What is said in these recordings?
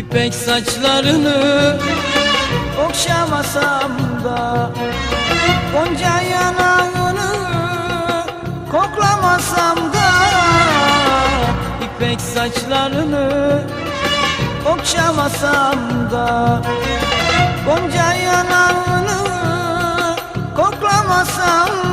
İpek saçlarını okşamasam da Gonca yanağını koklamasam da İpek saçlarını okşamasam da Gonca yanağını koklamasam da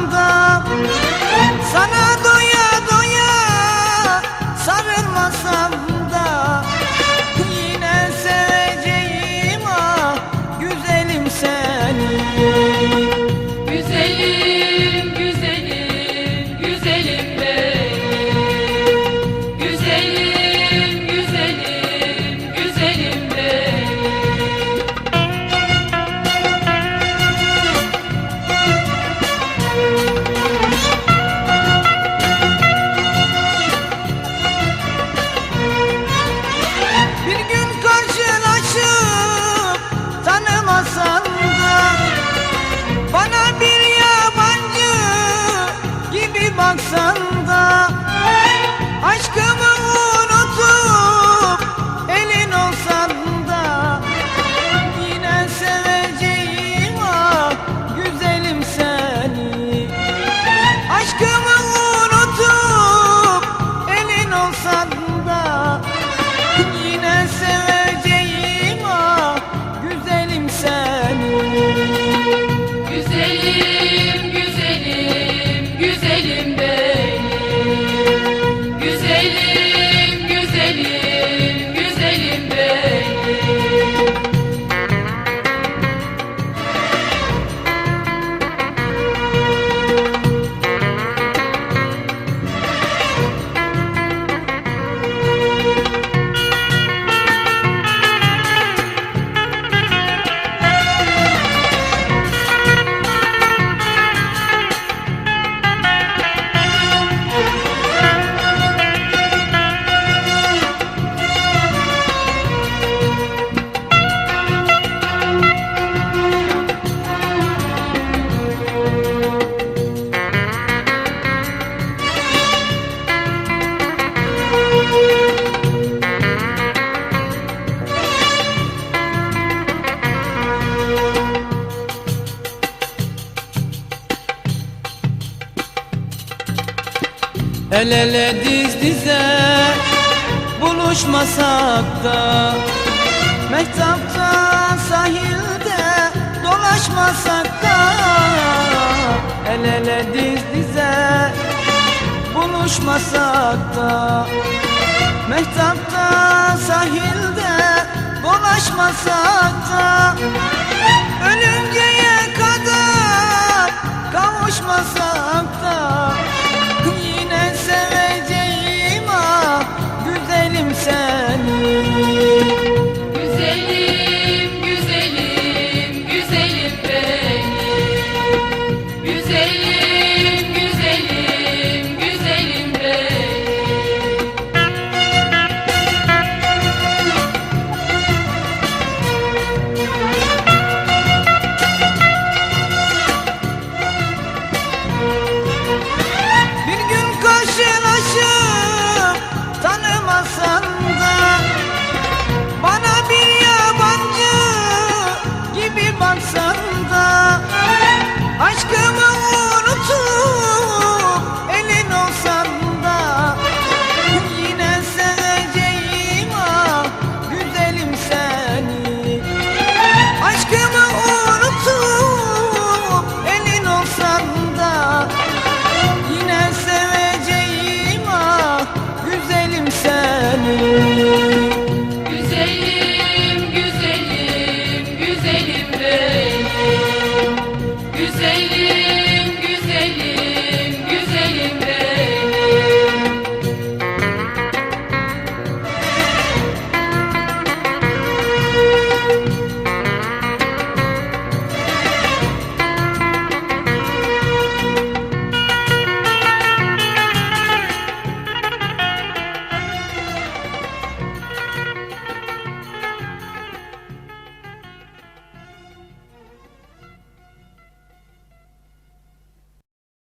El ele diz dize buluşmasak da Mehtapta sahilde dolaşmasak da. El ele diz dize buluşmasak da Mehtapta sahilde dolaşmasak da. Ölünceye